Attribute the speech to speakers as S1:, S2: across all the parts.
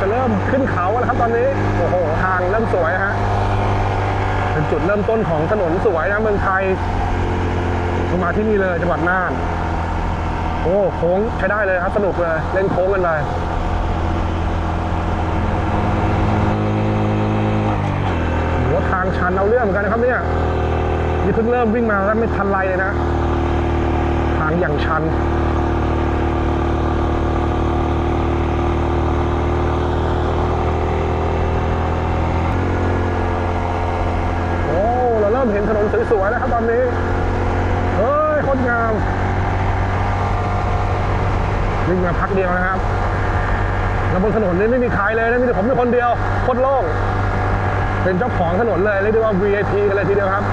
S1: จะเริ่มขึ้นเขาแล้วครับตอนนี้ โอ้โห ทางเริ่มสวยฮะ เป็นจุดเริ่มต้นของถนนสวยนะเมืองไทยมาที่นี่เลยจังหวัดน่าน โอ้โค้งใช้ได้เลยครับสนุกเลยเล่นโค้งกันไปโหทางชันเอาเรื่องเหมือนกันนะครับเนี่ยนี่เพิ่งเริ่มวิ่งมาแล้วไม่ทันไรเลยนะ ทางอย่างชัน โอ้ เราเริ่มเห็นถนนสวยๆแล้วครับตอนนี้ เฮ้ยโคตรงามวิ่งมาพักเดียวนะครับ แล้วบนถนนนี้ไม่มีใครเลยนะ มีแต่ผมเป็นคนเดียวโคตรโล่ง เป็นเจ้าของถนนเลยเรียกได้ว่า VIP กันเลยทีเดียวครับ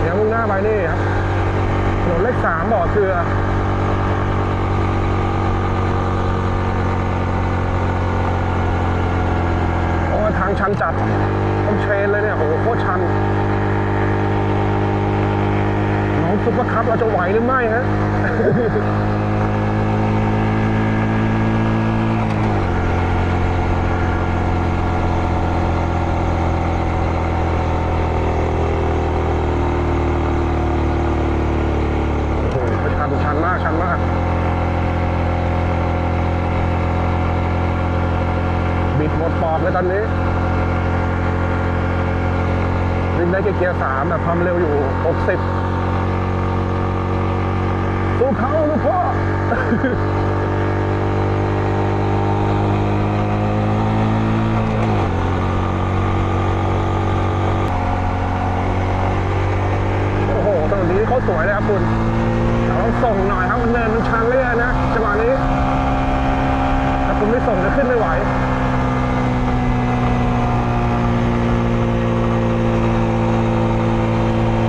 S1: เดี๋ยวมุ่งหน้าไปนี่ครับถนนเลขสามบ่อเกลือ โอ้ยทาง ชันจัดต้องเทรนเลยเนี่ยโอ้โหโคตรชันน้องซุปเปอร์คัพเราจะไหวหรือไม่ฮะโอ้โหชันชันมากชันมากบิดหมดปอดเลยตอนนี้ ได้แค่เกียร์สามแบบความเร็วอยู่ 60สู้เขาลูกพ่อโอ้โหถนนนี้เขาสวยเลยครับคุณเราต้องส่งหน่อยครับมันเนินมันชันเลยนะจังหวะนี้ ถ้าคุณไม่ส่งจะขึ้นไม่ไหว